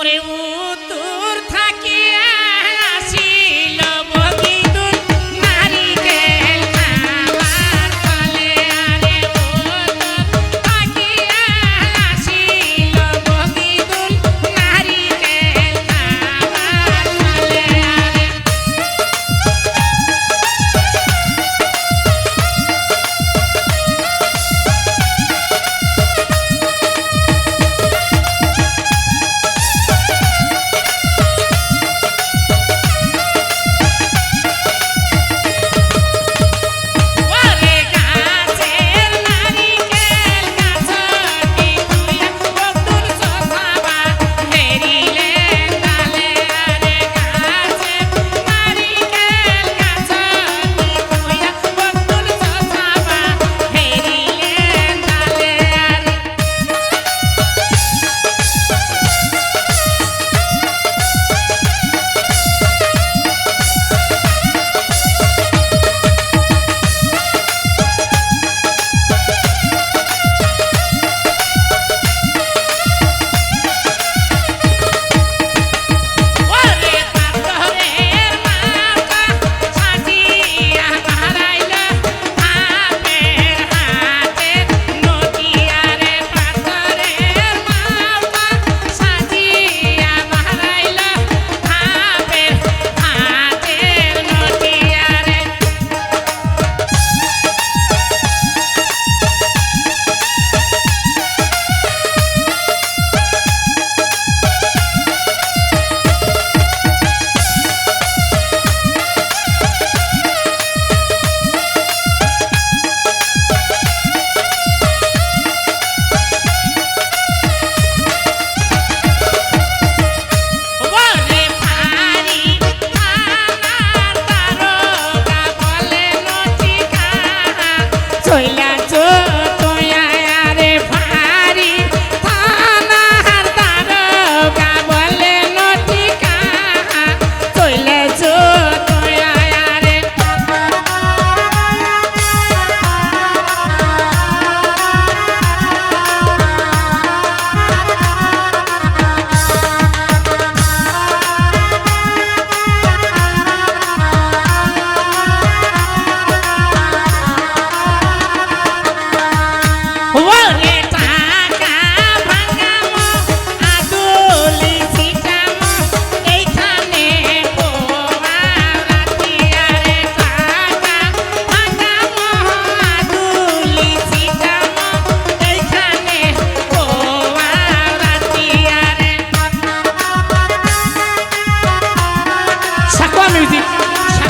morreu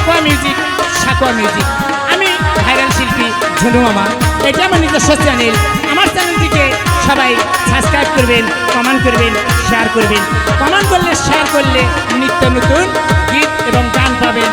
সাকুয়া music সাকুয়া music. আমি ভাইরাল শিল্পী ঝুনু মামা। এটা আমার নিজস্ব চ্যানেল আমার চ্যানেলটিকে সবাই সাবস্ক্রাইব করবেন কমেন্ট করবেন শেয়ার করবেন। কমেন্ট করলে শেয়ার করলে নিত্য নতুন গীত এবং গান পাবেন।